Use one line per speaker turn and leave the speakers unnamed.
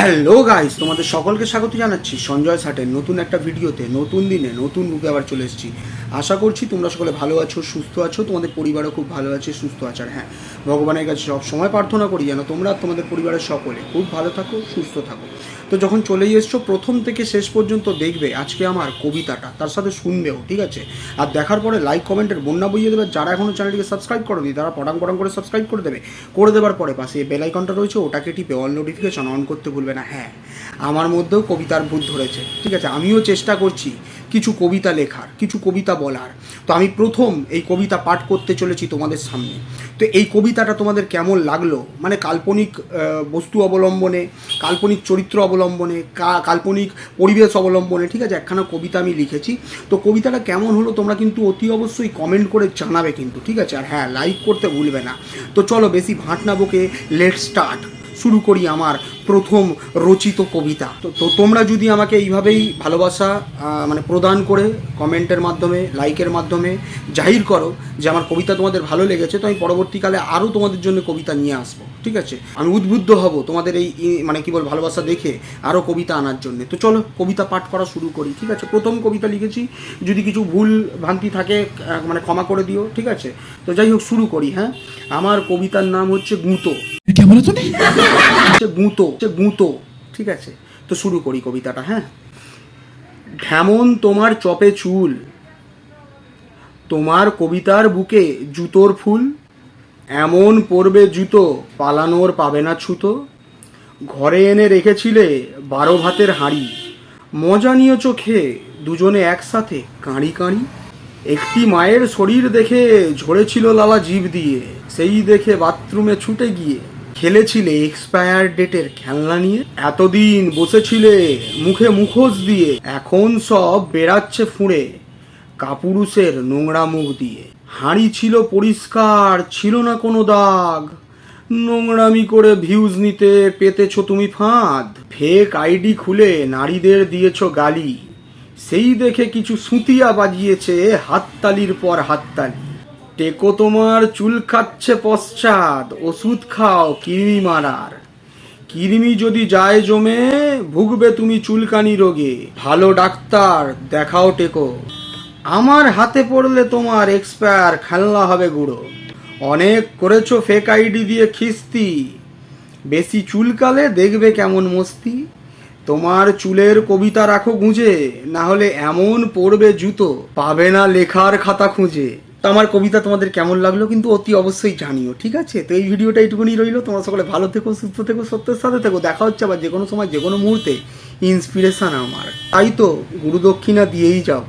Hello guys তোমাদের সকলকে স্বাগত জানাচ্ছি সঞ্জয় সাটের নতুন একটা ভিডিওতে, নতুন দিনে, নতুন রূপে আবার চলে এসেছি। আশা করছি তোমরা সকলে ভালো আছো, সুস্থ আছো। তোমাদের পরিবারও খুব ভালো আছে, সুস্থ আছে। আর হ্যাঁ ভগবানের কাছে সব সময় প্রার্থনা করি যেন তোমরা আর তোমাদের পরিবারের সকলে খুব ভালো থাকো, সুস্থ থাকো। তো যখন চলেই এসছো, প্রথম থেকে শেষ পর্যন্ত দেখবে আজকে আমার কবিতাটা। তার সাথে শুনবেও, ঠিক আছে? আর দেখার পরে লাইক কমেন্টের বন্যা বইয়ে দেবে। যারা এখনও চ্যানেলটিকে সাবস্ক্রাইব করনি, তারা পটাং পটাং করে সাবস্ক্রাইব করে দেবে। করে দেওয়ার পরে পাশে বেল আইকনটা রয়েছে, ওটাকে টিপে অল নোটিফিকেশন অন করতে ভুলবে না হ্যাঁ আমার মধ্যেও কবিতার ভূত ধরেছে। ঠিক আছে, আমিও চেষ্টা করছি কিছু কবিতা লেখার, কিছু কবিতা বলার। তো আমি প্রথম এই কবিতা পাঠ করতে চলেছি তোমাদের সামনে। তো এই কবিতাটা তোমাদের কেমন লাগল? মানে কাল্পনিক বস্তু অবলম্বনে, কাল্পনিক চরিত্র অবলম্বনে কাল্পনিক পরিবেশ অবলম্বনে, ঠিক আছে, একখানা কবিতা আমি লিখেছি। তো কবিতাটা কেমন হলো তোমরা কিন্তু অতি অবশ্যই কমেন্ট করে জানাবে কিন্তু, ঠিক আছে? আর হ্যাঁ লাইক করতে ভুলবে না। তো চলো বেশি ভাট না বকে লেট স্টার্ট শুরু করি আমার প্রথম রচিত কবিতা। তো তোমরা যদি আমাকে এইভাবেই ভালোবাসা মানে প্রদান করে কমেন্টের মাধ্যমে, লাইকের মাধ্যমে জাহির করো যে আমার কবিতা তোমাদের ভালো লেগেছে, তো আমি পরবর্তীকালে আরও তোমাদের জন্য কবিতা নিয়ে আসব, ঠিক আছে? আমি উদ্বুদ্ধ হব তোমাদের এই মানে কি বল ভালোবাসা দেখে আরও কবিতা আনার জন্য। তো চলো, কবিতা পাঠ করা শুরু করি, ঠিক আছে? প্রথম কবিতা লিখেছি, যদি কিছু ভুল ভ্রান্তি থাকে মানে ক্ষমা করে দিও, ঠিক আছে? তো যাই হোক, শুরু করি হ্যাঁ? আমার কবিতার নাম হচ্ছে গুঁতো।
क्या बोला तूने
হচ্ছে গুঁতো হচ্ছে গুঁতো ঠিক আছে তো শুরু করি কবিতাটা হ্যাঁ ঢেমন তোমার চপে চুল তোমার কবিতার বুকে জুতোর ফুল এমন পরবে জুতো পালানোর পাবে না ছুতো ঘরে এনে রেখেছিলে বারো ভাতের হাঁড়ি মজা নিয়ে চোখে দুজনে একসাথে কাঁড়ি কাঁড়ি একটি মায়ের শরীর দেখে ঝরেছিল লালা জীব দিয়ে সেই দেখে বাথরুমে ছুটে গিয়ে খেলেছিলে এক্সপায়ার ডেটের খেলনা নিয়ে? এতদিন বসেছিলে মুখে মুখোশ দিয়ে, এখন সব বেড়াচ্ছে ফুঁড়ে কাপুরুষের নোংরা মুখ দিয়ে। হাঁড়ি ছিল পরিষ্কার, ছিল না কোনো দাগ। নোংরামি করে ভিউজ নিতে পেতেছো তুমি ফাঁদ। ফেক আইডি খুলে নারীদের দিয়েছ গালি। সেই দেখে কিছু সুতিয়া বাজিয়েছে হাততালির পর হাততালি। টেকো তোমার চুল খাচ্ছে পশ্চাৎ, ওষুধ খাও কৃমি মারার। কৃমি যদি যায় জমে, ভুগবে তুমি চুলকানি রোগে। ভালো ডাক্তার, দেখাও টেকো। আমার হাতে পড়লে তোমার এক্সপায়ার খেলনা হবে গুঁড়ো। অনেক করেছ ফেক আইডি দিয়ে খিস্তি। বেশি চুলকালে দেখবে কেমন মস্তি। তোমার চুলের কবিতা রাখো গুঁজে না হলে এমন পড়বে জুতো। পাবে না লেখার খাতা খুঁজে। তো আমার কবিতা তোমাদের কেমন লাগল কিন্তু অতি অবশ্যই জানিও, ঠিক আছে? তো এই ভিডিওটা এইটুকুনি রইল, তোমরা সকলে ভালো থেকো, সুস্থ থেকো, সত্যের সাথে থেকো, দেখা হচ্ছে আবার যে কোনো সময় যে কোনো মুহূর্তে ইন্সপিরেশান আমার। তাই তো গুরুদক্ষিণা দিয়েই যাব।